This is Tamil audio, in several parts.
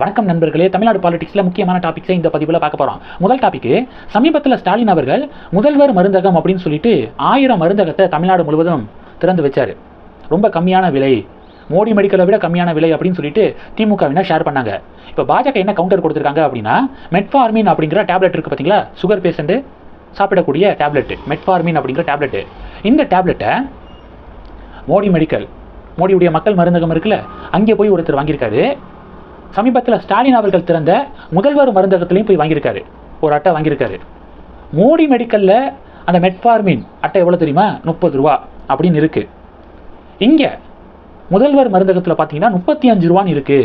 வணக்கம் நண்பர்களே தமிழ்நாடு பாலிடிக்ஸில் முக்கியமான டாபிக்ஸை இந்த பதிவில் பார்க்க போகிறோம் முதல் டாபிக் சமீபத்தில் ஸ்டாலின் அவர்கள் முதல்வர் மருந்தகம் அப்படின்னு சொல்லிட்டு ஆயிரம் மருந்தகத்தை தமிழ்நாடு முழுவதும் திறந்து வச்சார். ரொம்ப கம்மியான விலை. மோடி மெடிக்கலை விட கம்மியான விலை அப்படின்னு சொல்லிட்டு திமுகவினர் ஷேர் பண்ணாங்க. இப்போ பாஜக என்ன கவுண்டர் கொடுத்துருக்காங்க அப்படின்னா மெட்ஃபார்மின் அப்படிங்கிற டேப்லெட் இருக்குது பார்த்தீங்களா சுகர் பேஷண்ட்டு சாப்பிடக்கூடிய டேப்லெட் மெட்ஃபார்மின் அப்படிங்கிற டேப்லெட்டு இந்த டேப்லெட்டை மோடி மெடிக்கல் மோடியுடைய மக்கள் மருந்தகம் இருக்குல்ல அங்கே போய் ஒருத்தர் வாங்கியிருக்காரு. சமீபத்தில் ஸ்டாலின் அவர்கள் திறந்த முதல்வர் மருந்தகத்திலையும் போய் வாங்கியிருக்காரு. ஒரு அட்டை வாங்கியிருக்காரு. மோடி மெடிக்கலில் அந்த மெட்ஃபார்மின் அட்டை எவ்வளோ தெரியுமா? முப்பது ரூபா அப்படின்னு இருக்கு. இங்கே முதல்வர் மருந்தகத்தில் பார்த்தீங்கன்னா முப்பத்தி அஞ்சு ரூபான்னு இருக்கு.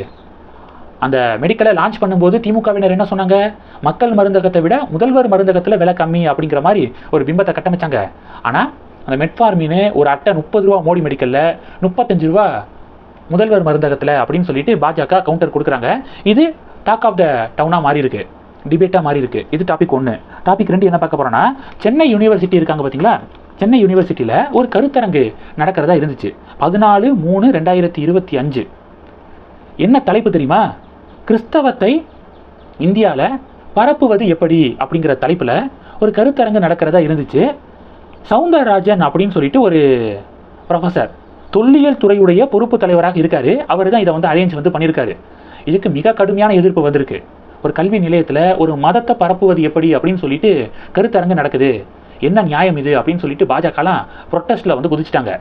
அந்த மெடிக்கலை லான்ச் பண்ணும்போது திமுகவினர் என்ன சொன்னாங்க? மக்கள் மருந்தகத்தை விட முதல்வர் மருந்தகத்தில் விலை கம்மி அப்படிங்கிற மாதிரி ஒரு பிம்பத்தை கட்டமைச்சாங்க. ஆனால் அந்த மெட்ஃபார்மின்னு ஒரு அட்டை முப்பது ரூபா மோடி மெடிக்கலில் முப்பத்தஞ்சு ரூபா முதல்வர் மருந்தகத்தில் அப்படின்னு சொல்லிட்டு பாஜக கவுண்டர் கொடுக்குறாங்க. இது டாக் ஆஃப் த டவுனாக மாறி இருக்கு டிபேட்டாக மாறி இருக்கு இது டாபிக் ஒன்று டாபிக் ரெண்டு என்ன பார்க்க போறோம்னா சென்னை யூனிவர்சிட்டி இருக்காங்க பார்த்தீங்களா சென்னை யூனிவர்சிட்டியில் ஒரு கருத்தரங்கு நடக்கிறதா இருந்துச்சு. பதினாலு மூணு ரெண்டாயிரத்தி இருபத்தி அஞ்சு. என்ன தலைப்பு தெரியுமா? கிறிஸ்தவத்தை இந்தியாவில் பரப்புவது எப்படி அப்படிங்கிற தலைப்பில் ஒரு கருத்தரங்கு நடக்கிறதா இருந்துச்சு. சவுந்தரராஜன் அப்படின்னு சொல்லிட்டு ஒரு ப்ரொஃபஸர் தொல்லியல் துறையுடைய பொறுப்பு தலைவராக இருக்காரு. அவர் தான் இதை வந்து அரேஞ்ச் வந்து பண்ணியிருக்காரு. இதுக்கு மிக கடுமையான எதிர்ப்பு வந்திருக்கு. ஒரு கல்வி நிலையத்தில் ஒரு மதத்தை பரப்புவது எப்படி அப்படின்னு சொல்லிட்டு கருத்தரங்கு நடக்குது. என்ன நியாயம் இது அப்படின்னு சொல்லிட்டு பாஜகலாம் ப்ரொட்டஸ்ட்டில் வந்து குதிச்சிட்டாங்க.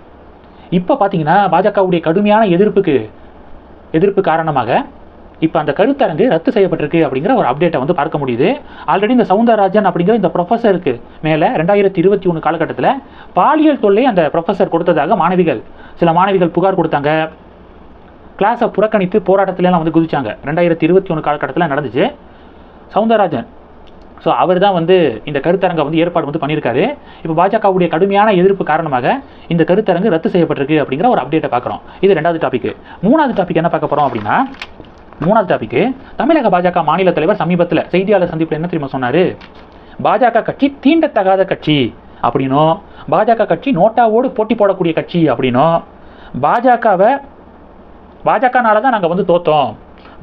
இப்போ பார்த்தீங்கன்னா பாஜகவுடைய கடுமையான எதிர்ப்புக்கு எதிர்ப்பு காரணமாக இப்போ அந்த கருத்தரங்கு ரத்து செய்யப்பட்டிருக்கு அப்படிங்கிற ஒரு அப்டேட்டை வந்து பார்க்க முடியுது. ஆல்ரெடி இந்த சவுந்தரராஜன் அப்படிங்கிற இந்த ப்ரொஃபஸருக்கு மேலே ரெண்டாயிரத்தி இருபத்தி ஒன்று காலகட்டத்தில் பாலியல் தொல்லை அந்த ப்ரொஃபஸர் கொடுத்ததாக மாணவிகள் சில மாணவிகள் புகார் கொடுத்தாங்க. கிளாஸை புறக்கணித்து போராட்டத்திலலாம் வந்து குதிச்சாங்க. ரெண்டாயிரத்தி இருபத்தி ஒன்று காலகட்டத்தில் நடந்துச்சு. சவுந்தரராஜன். ஸோ அவர் தான் வந்து இந்த கருத்தரங்கை வந்து ஏற்பாடு வந்து பண்ணியிருக்காரு. இப்போ பாஜகவுடைய கடுமையான எதிர்ப்பு காரணமாக இந்த கருத்தரங்கு ரத்து செய்யப்பட்டிருக்கு அப்படிங்கிற ஒரு அப்டேட்டை பார்க்குறோம். இது ரெண்டாவது டாபிக் மூணாவது டாபிக் என்ன பார்க்க போகிறோம் அப்படின்னா மூணாவது டாபிக் தமிழக பாஜக மாநில தலைவர் சமீபத்தில் செய்தியாளர் சந்திப்பில் என்ன தெரியுமா சொன்னார்? பாஜக கட்சி தீண்டத்தகாத கட்சி அப்படின்னும் பாஜக கட்சி நோட்டாவோடு போட்டி போடக்கூடிய கட்சி அப்படின்னும் பாஜகவை பாஜகனால தான் நாங்கள் வந்து தோத்தோம்.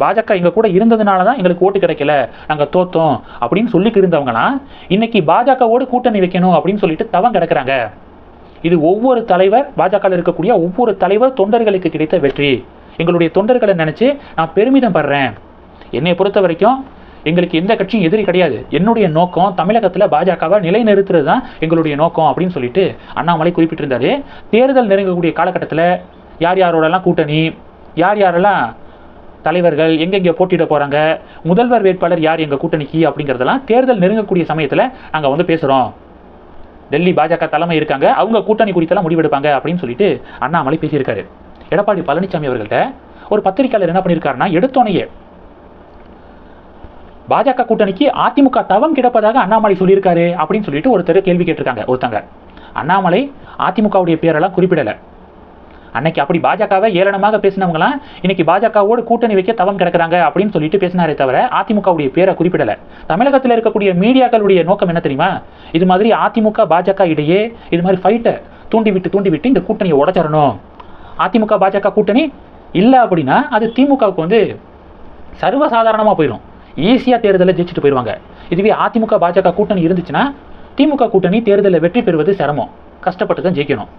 பாஜக எங்கள் கூட இருந்ததுனால தான் எங்களுக்கு ஓட்டு கிடைக்கல நாங்கள் தோத்தோம் அப்படின்னு சொல்லிட்டு இருந்தவங்களாம் இன்னைக்கு பாஜகவோடு கூட்டணி வைக்கணும் அப்படின்னு சொல்லிட்டு தவம் கிடக்குறாங்க. இது ஒவ்வொரு தலைவர் பாஜகவில் இருக்கக்கூடிய ஒவ்வொரு தலைவர் தொண்டர்களுக்கு கிடைத்த வெற்றி. எங்களுடைய தொண்டர்களை நினச்சி நான் பெருமிதம் படுறேன். என்னை பொறுத்த வரைக்கும் எங்களுக்கு எந்த கட்சியும் எதிரி கிடையாது. என்னுடைய நோக்கம் தமிழகத்தில் பாஜகவை நிலைநிறுத்துறது தான் எங்களுடைய நோக்கம் அப்படின்னு சொல்லிட்டு அண்ணாமலை குறிப்பிட்டிருந்தாரு. தேர்தல் நெருங்கக்கூடிய காலகட்டத்தில் யார் யாரோடலாம் கூட்டணி யார் யாரெல்லாம் தலைவர்கள் எங்கெங்கே போட்டியிட போகிறாங்க முதல்வர் வேட்பாளர் யார் எங்கள் கூட்டணிக்கு அப்படிங்கிறதெல்லாம் தேர்தல் நெருங்கக்கூடிய சமயத்தில் நாங்கள் வந்து பேசுகிறோம் டெல்லி பாஜக தலைமை இருக்காங்க. அவங்க கூட்டணி குறித்தெல்லாம் முடிவெடுப்பாங்க அப்படின்னு சொல்லிட்டு அண்ணாமலை பேசியிருக்காரு. எடப்பாடி பழனிசாமி அவர்கள்ட்ட ஒரு பத்திரிக்கையாளர் என்ன பண்ணியிருக்காருன்னா எடுத்தோனையே பாஜக கூட்டணிக்கு அதிமுக தவம் கிடப்பதாக அண்ணாமலை சொல்லியிருக்காரு அப்படின்னு சொல்லிட்டு ஒருத்தர் கேள்வி கேட்டிருக்காங்க ஒருத்தங்க. அண்ணாமலை அதிமுகவுடைய பேரெல்லாம் குறிப்பிடலை. அன்னைக்கு அப்படி பாஜகவை ஏளனமாக பேசினவங்களாம் இன்னைக்கு பாஜகவோடு கூட்டணி வைக்க தவம் கிடக்கிறாங்க அப்படின்னு சொல்லிட்டு பேசினாரே தவிர அதிமுகவுடைய பேரை குறிப்பிடல. தமிழகத்தில் இருக்கக்கூடிய மீடியாக்களுடைய நோக்கம் என்ன தெரியுமா? இது மாதிரி அதிமுக பாஜக இடையே இது மாதிரி ஃபைட்டை தூண்டிவிட்டு தூண்டிவிட்டு இந்த கூட்டணியை உடச்சிடணும். அதிமுக பாஜக கூட்டணி இல்லை அப்படின்னா அது திமுகவுக்கு வந்து சர்வசாதாரணமாக போயிடும் ஈஸியாக தேர்தலில் ஜெயிச்சுட்டு போயிடுவாங்க இதுவே அதிமுக பாஜக கூட்டணி இருந்துச்சுன்னா திமுக கூட்டணி தேர்தலில் வெற்றி பெறுவது சிரமம். கஷ்டப்பட்டு தான் ஜெயிக்கணும்.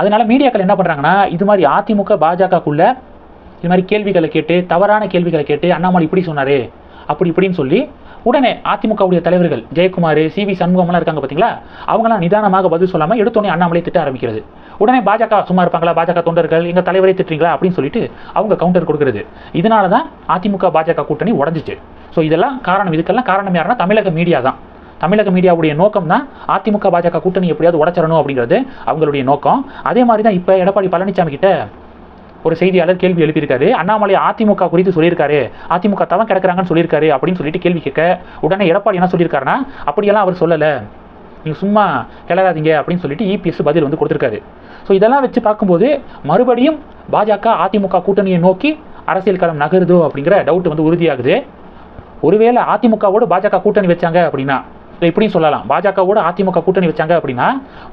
அதனால மீடியாக்கள் என்ன பண்ணுறாங்கன்னா இது மாதிரி அதிமுக பாஜகக்குள்ளே இது மாதிரி கேள்விகளை கேட்டு தவறான கேள்விகளை கேட்டு அண்ணாமலை இப்படி சொன்னார் அப்படி இப்படின்னு சொல்லி உடனே அதிமுகவுடைய தலைவர்கள் ஜெயக்குமார் சி வி சண்முகம்லாம் இருக்காங்க பார்த்தீங்களா அவங்களாம் நிதானமாக பதில் சொல்லாமல் எடுத்தோடனே அண்ணாமலை திட்ட ஆரம்பிக்கிறது. உடனே பாஜக சும்மா இருப்பாங்களா? பாஜக தொண்டர்கள் எங்கள் தலைவரை திட்டுறீங்களா? அப்படின்னு சொல்லிட்டு அவங்க கவுண்டர் கொடுக்குறது. இதனால தான் அதிமுக பாஜக கூட்டணி உடஞ்சிச்சு. ஸோ இதெல்லாம் காரணம் இதுக்கெல்லாம் காரணம் யாருன்னா தமிழக மீடியா தான். தமிழக மீடியாவுடைய நோக்கம் தான் அதிமுக பாஜக கூட்டணி எப்படியாவது உடச்சிடணும் அப்படிங்கிறது அவங்களுடைய நோக்கம். அதே மாதிரி தான் இப்போ எடப்பாடி பழனிசாமி கிட்ட ஒரு செய்தியாளர் கேள்வி எழுப்பியிருக்காரு. அண்ணாமலை அதிமுக குறித்து சொல்லியிருக்காரு. அதிமுக தவம் கிடக்குறாங்கன்னு சொல்லியிருக்காரு அப்படின்னு சொல்லிட்டு கேள்வி கேட்க உடனே எடப்பாடி என்ன சொல்லியிருக்காருன்னா அப்படியெல்லாம் அவர் சொல்லலை. நீங்கள் சும்மா கிளறாதீங்க அப்படின்னு சொல்லிட்டு இபிஎஸ் பதில் வந்து கொடுத்துருக்காரு. ஸோ இதெல்லாம் வச்சு பார்க்கும்போது மறுபடியும் பாஜக அதிமுக கூட்டணியை நோக்கி அரசியல் களம் நகருதோ அப்படிங்கிற டவுட் வந்து உறுதியாகுது. ஒருவேளை அதிமுகவோடு பாஜக கூட்டணி வச்சாங்க அப்படின்னா இப்படியும் சொல்லலாம். பாஜகவோட அதிமுக கூட்டணி வச்சாங்க அப்படின்னா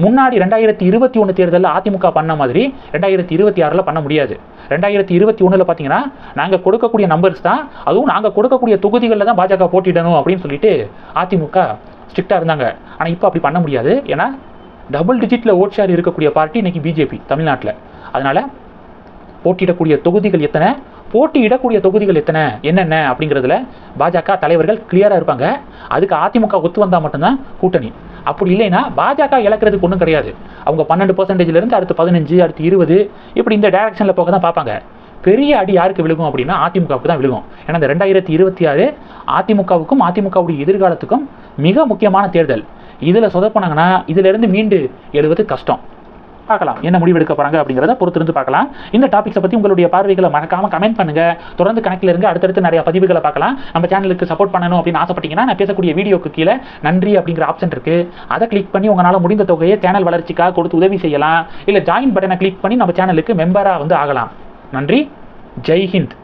முன்னாடி ரெண்டாயிரத்தி இருபத்தி ஒன்று தேர்தலில் அதிமுக பண்ண மாதிரி ரெண்டாயிரத்தி இருபத்தி ஆறில் பண்ண முடியாது. ரெண்டாயிரத்தி இருபத்தி ஒன்றில் பார்த்தீங்கன்னா நாங்கள் கொடுக்கக்கூடிய நம்பர்ஸ் தான் அதுவும் நாங்கள் கொடுக்கக்கூடிய தொகுதிகளில் தான் பாஜக போட்டிடணும் அப்படின்னு சொல்லிட்டு அதிமுக ஸ்ட்ரிக்டாக இருந்தாங்க. ஆனால் இப்போ அப்படி பண்ண முடியாது. ஏன்னா டபுள் டிஜிட்டில் ஓட் ஷேர் இருக்கக்கூடிய பார்ட்டி இன்னைக்கு பிஜேபி தமிழ்நாட்டில். அதனால் போட்டியிடக்கூடிய தொகுதிகள் எத்தனை? போட்டியிடக்கூடிய தொகுதிகள் எத்தனை? என்னென்ன? அப்படிங்கிறதுல பாஜக தலைவர்கள் கிளியராக இருப்பாங்க. அதுக்கு அதிமுக ஒத்து வந்தால் மட்டும்தான் கூட்டணி. அப்படி இல்லைன்னா பாஜக இழக்கிறதுக்கு ஒன்றும் கிடையாது. அவங்க பன்னெண்டு பர்சன்டேஜ்லேருந்து அடுத்து பதினஞ்சு அடுத்து இருபது இப்படி இந்த டைரக்ஷனில் போக தான் பார்ப்பாங்க. பெரிய அடி யாருக்கு விழுகும் அப்படின்னா அதிமுகவுக்கு தான் விழுகும். ஏன்னா இந்த ரெண்டாயிரத்தி இருபத்தி ஆறு அதிமுகவுக்கும் அதிமுகவுடைய எதிர்காலத்துக்கும் மிக முக்கியமான தேர்தல். இதில் சொதப்பினாங்கன்னா இதிலிருந்து மீண்டு எழுவது கஷ்டம். பார்க்கலாம் என்ன முடிவு எடுக்க போறாங்க அப்படிங்கிறத பொறுத்திருந்து பார்க்கலாம். இந்த டாபிக்ஸை பற்றி உங்களுடைய பார்வைகளை மறக்காம கமெண்ட் பண்ணுங்க. தொடர்ந்து கணக்கில் இருந்து அடுத்தடுத்து நிறைய பதிவுகளை பார்க்கலாம். நம்ம சேனலுக்கு சப்போர்ட் பண்ணணும் அப்படின்னு ஆசைப்பட்டீங்கன்னா நான் பேசக்கூடிய வீடியோக்கு கீழே நன்றி அப்படிங்கிற ஆப்ஷன் இருக்கு. அதை கிளிக் பண்ணி உங்களால் முடிந்த தொகையை சேனல் வளர்ச்சிக்காக கொடுத்து உதவி செய்யலாம். இல்லை ஜாயின் பட்டனை கிளிக் பண்ணி நம்ம சேனலுக்கு மெம்பராக வந்து ஆகலாம். நன்றி. ஜெய் ஹிந்த்.